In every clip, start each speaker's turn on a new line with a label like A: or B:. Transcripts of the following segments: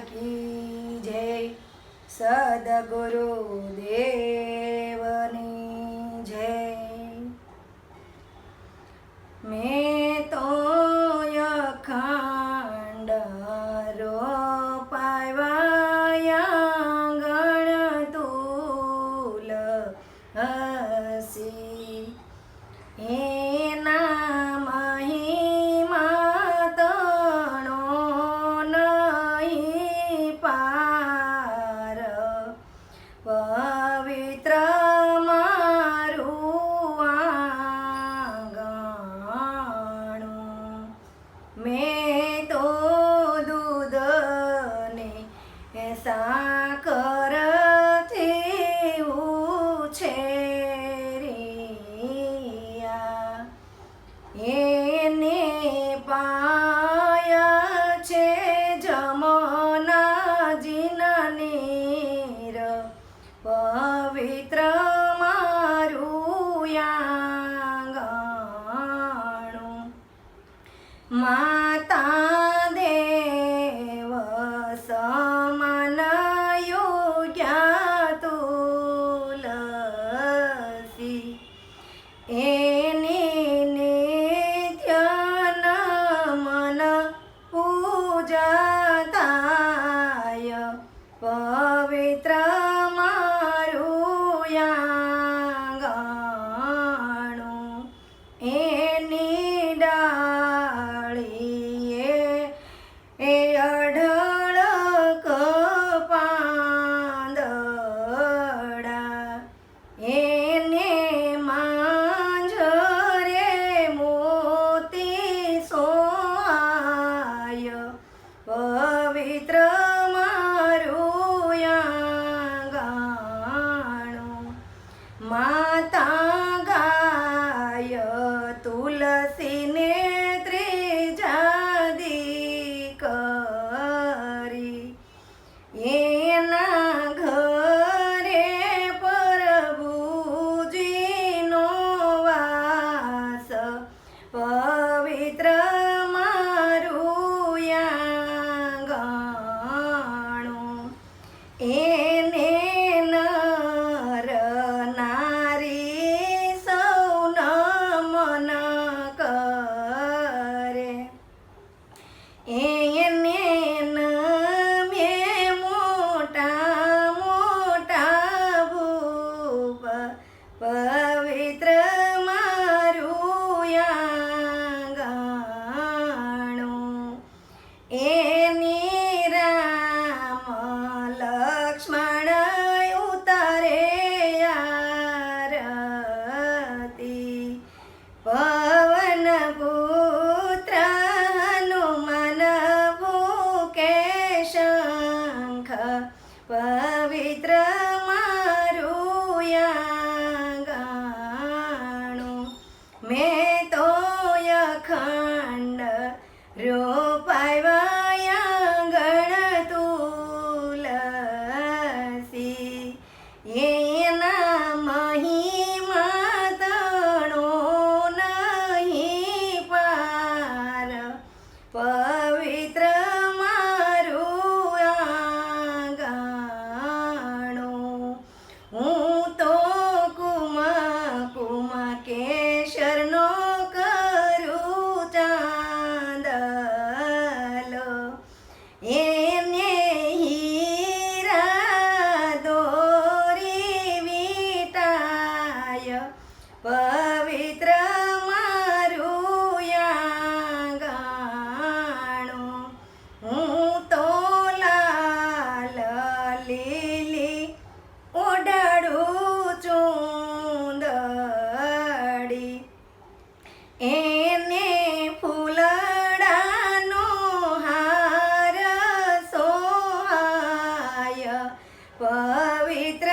A: કી જય સદગુરુ પવિત્ર તુલસીને bye bye. પવિત્ર મારું ગાણું હું તો લીલી ઓડાડું ચૂંદડી. એને ફૂલડાનો હાર સોહાય. પવિત્ર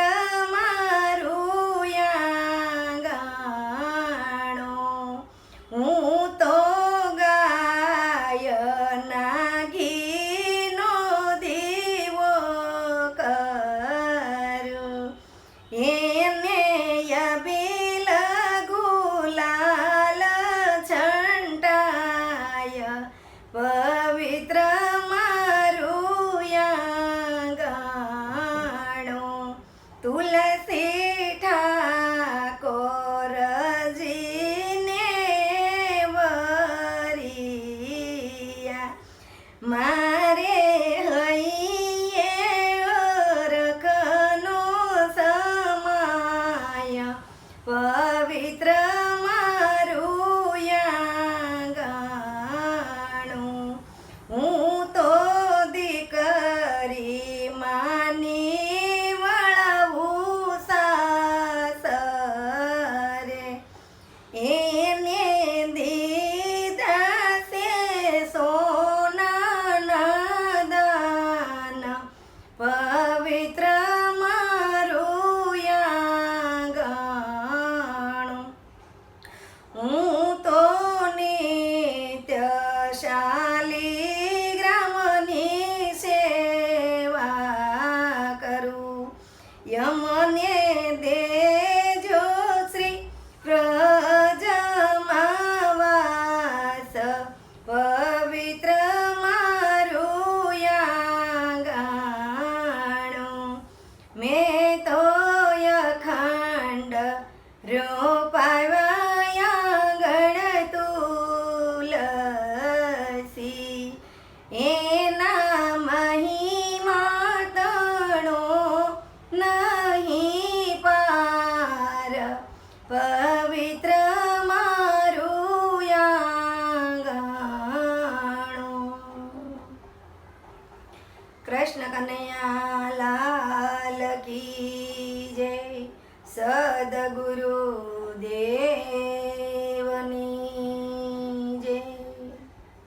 A: કૃષ્ણ કનૈયા લાલ કી.